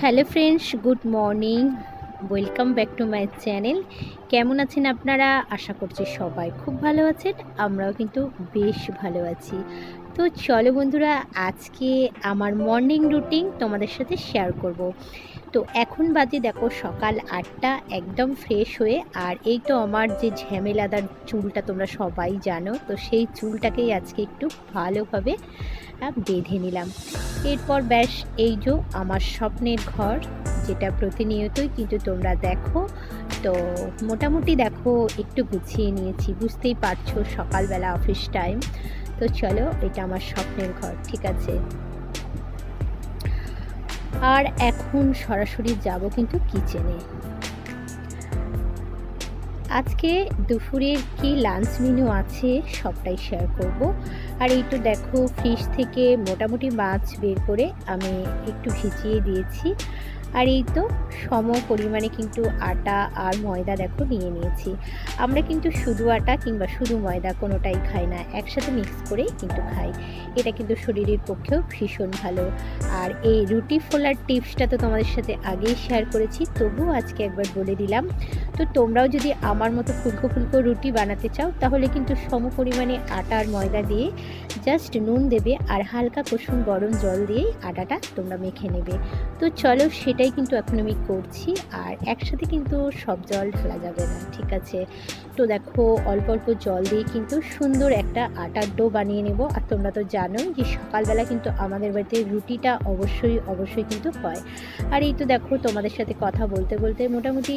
Hello friends, good morning. Welcome back to my channel. কেমন আছেন আপনারা? আশা করছি সবাই খুব ভালো আছেন, আমরাও কিন্তু বেশ ভালো আছি। তো চলো বন্ধুরা, আজকে আমার মর্নিং রুটিন তোমাদের সাথে শেয়ার করব। তো এখন বাজে দেখো সকাল আটটা, একদম ফ্রেশ হয়ে, আর এই তো আমার যে ঝামেলাদার চুলটা তোমরা সবাই জানো, তো সেই চুলটাকেই আজকে একটু ভালোভাবে বেঁধে নিলাম। এরপর ব্যাস, এই যে আমার স্বপ্নের ঘর, যেটা প্রতিনিয়তই কিন্তু তোমরা দেখো। তো মোটামুটি দেখো, একটু গুছিয়ে নিয়েছি, বুঝতেই পারছ সকালবেলা অফিস টাইম তো চলো, এটা আমার স্বপ্নের ঘর, ঠিক আছে? আর এখন সরাসরি যাব কিন্তু কিচেনে আজকে দুপুরের কি লাঞ্চ মেনু আছে সবটাই শেয়ার করব। আর এই তো দেখো ফ্রিজ থেকে মোটামুটি মাছ বের করে আমি একটু ভিজিয়ে দিয়েছি। আর এই তো সম পরিমাণে কিন্তু আটা আর ময়দা দেখো নিয়ে নিয়েছি। আমরা কিন্তু শুধু আটা কিংবা শুধু ময়দা কোনোটাই খাই না, একসাথে মিক্স করেই কিন্তু খাই। এটা কিন্তু শরীরের পক্ষেও ভীষণ ভালো। আর এই রুটি ফোলার টিপসটা তো তোমাদের সাথে আগেই শেয়ার করেছি, তবুও আজকে একবার বলে দিলাম। তো তোমরাও যদি আমার মতো ফুলকো ফুলকো রুটি বানাতে চাও, তাহলে কিন্তু সম পরিমাণে আটা আর ময়দা দিয়ে জাস্ট নুন দেবে আর হালকা কুসুম গরম জল দিয়েই আটাটা তোমরা মেখে নেবে। তো চলো সেটাই কিন্তু এখন আমি করছি আর একসাথে কিন্তু সব জল ঢালা যাবে না, ঠিক আছে? তো দেখো অল্প অল্প জল দিয়ে কিন্তু সুন্দর একটা আটার ডো বানিয়ে নেব। আর তোমরা তো জানোই যে সকালবেলা কিন্তু আমাদের বাড়িতে রুটিটা অবশ্যই অবশ্যই কিন্তু হয়। আর এই তো দেখো তোমাদের সাথে কথা বলতে বলতে মোটামুটি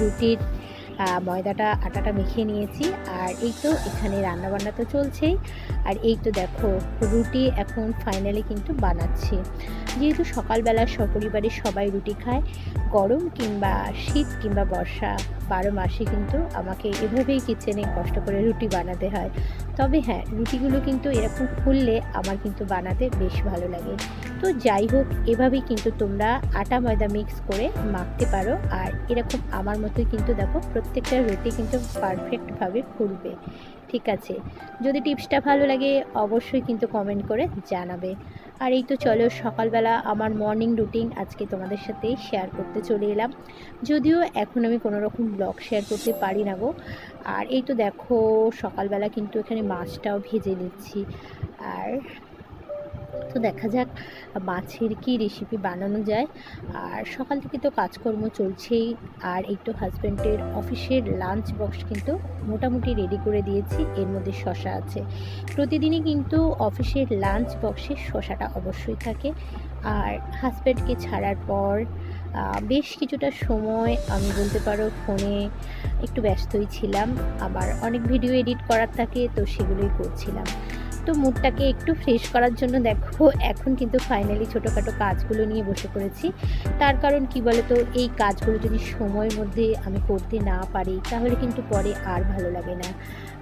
রুটির আহ, ময়দাটা আটাটা মেখে নিয়েছি। আর এই তো এখানে রান্নাবান্না তো চলছেই। আর এই তো দেখো রুটি এখন ফাইনালি কিন্তু বানাচ্ছি। যেহেতু সকালবেলা সপরিবারে সবাই রুটি খায় গরম কিংবা শীত কিংবা বর্ষা বারো মাসে কিন্তু আমাকে এভাবেই কিচেনে কষ্ট করে রুটি বানাতে হয়। তবে হ্যাঁ রুটিগুলো কিন্তু এরকম ফুললে আমার কিন্তু বানাতে বেশ ভালো লাগে। তো যাই হোক, এভাবেই কিন্তু তোমরা আটা ময়দা মিক্স করে মাখতে পারো। আর এরকম আমার মতোই কিন্তু দেখো, প্রত্যেকটা রুটি কিন্তু পারফেক্টভাবে ফুলবে। ঠিক আছে? যদি টিপসটা ভালো লাগে, অবশ্যই কিন্তু কমেন্ট করে জানাবে। আর এই তো চলো, সকালবেলা আমার মর্নিং রুটিন আজকে তোমাদের সাথে শেয়ার করতে চলে এলাম। যদিও এখন আমি কোনো রকম ব্লগ শেয়ার করতে পারি না গো। আর এই তো দেখো, সকালবেলা কিন্তু এখানে মাছটাও ভেজে নিচ্ছি। আর তো দেখা যাক, মাছের কি রেসিপি বানানো যায়। আর সকাল থেকে তো কাজকর্ম চলছেই। আর এই তো হাজব্যান্ডের অফিসের লাঞ্চ বক্স কিন্তু মোটামুটি রেডি করে দিয়েছি। এর মধ্যে শশা আছে। প্রতিদিনই কিন্তু অফিসের লাঞ্চ বক্সে শশাটা অবশ্যই থাকে। আর হাজব্যান্ডকে ছাড়ার পর বেশ কিছুটা সময় আমি বলতে পারো ফোনে একটু ব্যস্তই ছিলাম, আবার অনেক ভিডিও এডিট করার থাকে, তো সেগুলোই করছিলাম। তো মুডটাকে একটু ফ্রেশ করার জন্য দেখো, এখন কিন্তু ফাইনালি ছোটোখাটো কাজগুলো নিয়ে বসে পড়েছি। তার কারণ কি বলতো, এই কাজগুলো যদি সময়ের মধ্যে আমি করতে না পারি, তাহলে কিন্তু পরে আর ভালো লাগে না।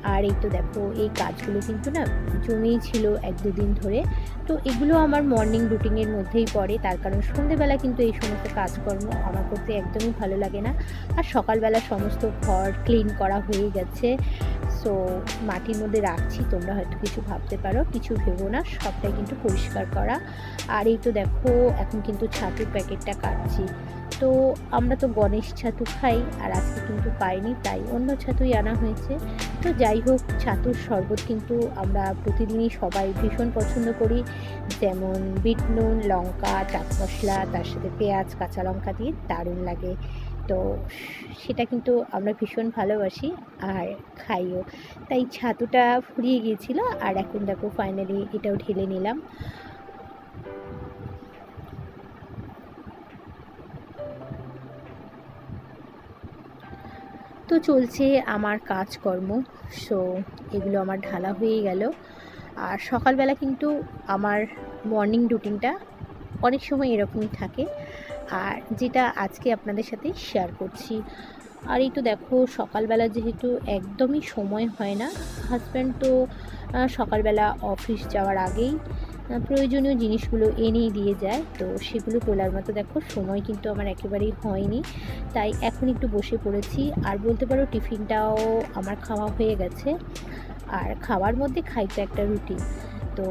আর এই তো দেখো, এই কাজগুলো কিন্তু না জমেই ছিল এক দুদিন ধরে। তো এগুলো আমার মর্নিং রুটিনের মধ্যেই পড়ে, তার কারণ সন্ধেবেলা কিন্তু এই সমস্ত কাজকর্ম আমার করতে একদমই ভালো লাগে না। আর সকালবেলা সমস্ত ঘর ক্লিন করা হয়ে গেছে। সো মাটির মধ্যে রাখছি, তোমরা হয়তো কিছু ভাবতে পারো, কিছু ভেবো না, সবটাই কিন্তু পরিষ্কার করা। আর এই তো দেখো, এখন কিন্তু ছাতুর প্যাকেটটা কাটছি। তো আমরা তো গণেশ ছাতু খাই, আর আজকে কিন্তু পাইনি, তাই অন্য ছাতুই আনা হয়েছে। তো যাই হোক, ছাতুর শরবত কিন্তু আমরা প্রতিদিনই সবাই ভীষণ পছন্দ করি। যেমন বিট নুন, লঙ্কা, চাট মশলা, তার সাথে পেঁয়াজ, কাঁচা লঙ্কা দিয়ে দারুণ লাগে। তো সেটা কিন্তু আমরা ভীষণ ভালোবাসি আর খাইও। তাই ছাতুটা ফুরিয়ে গিয়েছিল আর এখন দেখো ফাইনালি এটাও ঢেলে নিলাম। তো চলছে আমার কাজকর্ম সো এগুলো আমার ঢালা হয়ে গেল। আর সকালবেলা কিন্তু আমার মর্নিং রুটিনটা অনেক সময় এরকমই থাকে। আর যেটা আজকে আপনাদের সাথে শেয়ার করছি। আর এই তো দেখো, সকালবেলা যেহেতু একদমই সময় হয় না হাজব্যান্ড তো সকালবেলা অফিস যাওয়ার আগেই প্রয়োজনীয় জিনিসগুলো এনেই দিয়ে যায়। তো সেগুলো তোলার মতো দেখো, সময় কিন্তু আমার একেবারেই হয়নি। তাই এখন একটু বসে পড়েছি। আর বলতে পারো, টিফিনটাও আমার খাওয়া হয়ে গেছে। আর খাওয়ার মধ্যে খাই তো একটা রুটি। তো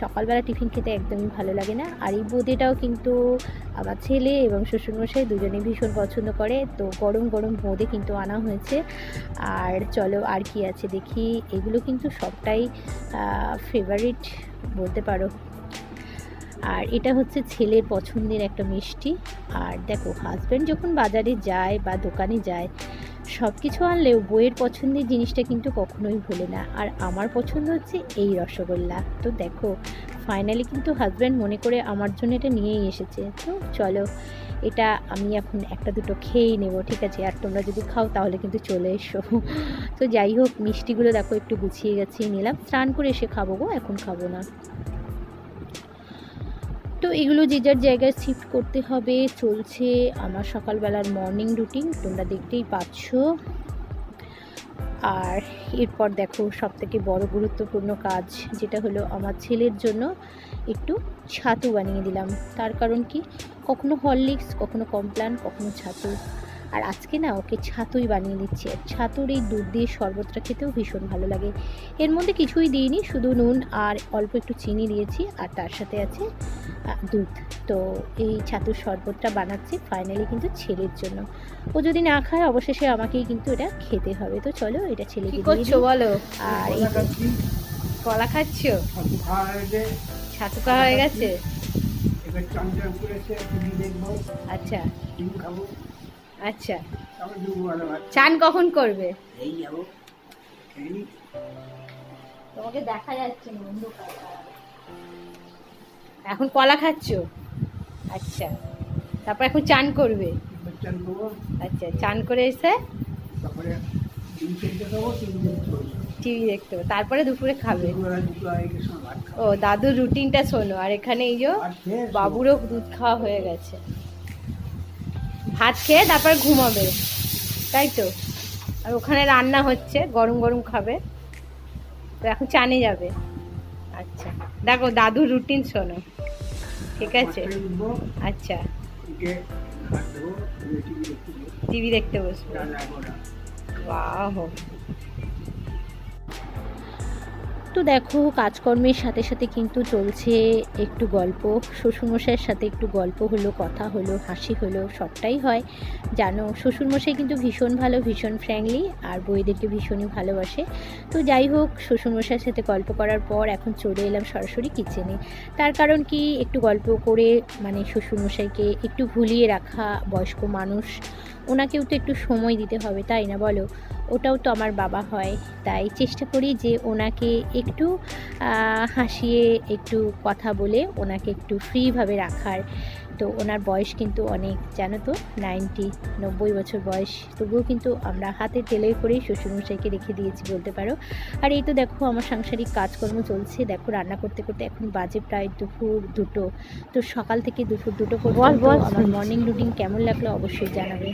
সকালবেলা টিফিন খেতে একদমই ভালো লাগে না। আর এই বোঁদেটাও কিন্তু আমার ছেলে এবং শ্বশুরমশাই দুজনে ভীষণ পছন্দ করে। তো গরম গরম বোঁদে কিন্তু আনা হয়েছে। আর চলো আর কি আছে দেখি। এগুলো কিন্তু সবটাই ফেভারিট বলতে পারো। আর এটা হচ্ছে ছেলের পছন্দের একটা মিষ্টি। আর দেখো হাজব্যান্ড যখন বাজারে যায় বা দোকানে যায় সব কিছু আনলেও বইয়ের পছন্দের জিনিসটা কিন্তু কখনোই ভুলে না। আর আমার পছন্দ হচ্ছে এই রসগোল্লা। তো দেখো ফাইনালি কিন্তু হাজব্যান্ড মনে করে আমার জন্য এটা নিয়েই এসেছে। তো চলো, এটা আমি এখন একটা দুটো খেয়েই নেব, ঠিক আছে? আর তোমরা যদি খাও তাহলে কিন্তু চলে এসো। তো যাই হোক, মিষ্টিগুলো দেখো একটু গুছিয়ে গেছিয়ে নিলাম। স্নান করে এসে খাব গো, এখন খাব না। তো এগুলো যে যার জায়গায় শিফট করতে হবে, চলছে আমার সকালবেলার মর্নিং রুটিন তোমরা দেখতেই পাচ্ছ। আর এরপর দেখো সব থেকে বড়ো গুরুত্বপূর্ণ কাজ, যেটা হলো আমার ছেলের জন্য একটু ছাতু বানিয়ে দিলাম। তার কারণ কি? কখনো হরলিক্স কখনো কমপ্লান কখনো ছাতু। আর আজকে না ওকে ছাতুই বানিয়ে দিচ্ছি। আর ছাতুর এই দুধ দিয়ে শরবতটা খেতেও ভীষণ ভালো লাগে। এর মধ্যে কিছুই দিইনি শুধু নুন আর অল্প একটু চিনি দিয়েছি আর তার সাথে আছে দুধ। তো এই ছাতুর শরবতটা বানাচ্ছি ফাইনালি কিন্তু ছেলের জন্য। ও যদি না খায় অবশেষে আমাকেই কিন্তু এটা খেতে হবে। তো চলো এটা ছেলেকে কি করছ বলো? আর কলা খাচ্ছ? ছাতু খাওয়া হয়ে গেছে। আচ্ছা। খাব। আচ্ছা। চান কখন করবে। তোমাকে দেখা যাচ্ছে এখন কলা খাচ্ছ? আচ্ছা। তারপর এখন চান করবে? আচ্ছা চান করে এসে টিভি দেখতে হবে তারপরে দুপুরে খাব? ও দাদুর রুটিনটা শোনো। আর এখানে এই যে বাবুরও দুধ খাওয়া হয়ে গেছে। ভাত খেয়ে তারপর ঘুমাবে। তাই তো? আর ওখানে রান্না হচ্ছে, গরম গরম খাবে। তো এখন চানে যাবে। আচ্ছা দেখো দাদুর রুটিন শোনো। ঠিক আছে? আচ্ছা। টিভি দেখতে বসবো। বাহ। তো দেখো, কাজকর্মের সাথে সাথে কিন্তু চলছে একটু গল্প। শ্বশুরমশাইয়ের সাথে একটু গল্প হলো, কথা হলো, হাসি হলো, সবটাই হয়। জানো, শ্বশুরমশাই কিন্তু ভীষণ ভালো, ভীষণ ফ্র্যাঙ্কলি আর বইদেরকে ভীষণই ভালোবাসে। তো যাই হোক, শ্বশুরমশাইয়ের সাথে গল্প করার পর এখন চলে এলাম সরাসরি কিচেনে তার কারণ কি? একটু গল্প করে মানে শ্বশুরমশাইকে একটু ভুলিয়ে রাখা বয়স্ক মানুষ ওনাকেও তো একটু সময় দিতে হবে, তাই না বলো? ওটাও তো আমার বাবা হয়, তাই চেষ্টা করি যে ওনাকে একটু হাসিয়ে একটু কথা বলে ওনাকে একটু ফ্রিভাবে রাখার। তো ওনার বয়স কিন্তু অনেক জানো তো? নাইনটি নব্বই বছর বয়স। তবুও কিন্তু আমরা হাতে তেলে করেই শ্বশুরমশাইকে রেখে দিয়েছি বলতে পারো। আর এই তো দেখো আমার সাংসারিক কাজকর্ম চলছে। দেখো রান্না করতে করতে এখন বাজে প্রায় দুপুর দুটো। তো সকাল থেকে দুপুর দুটো করব বল, আমার মর্নিং রুটিন কেমন লাগল অবশ্যই জানাবে।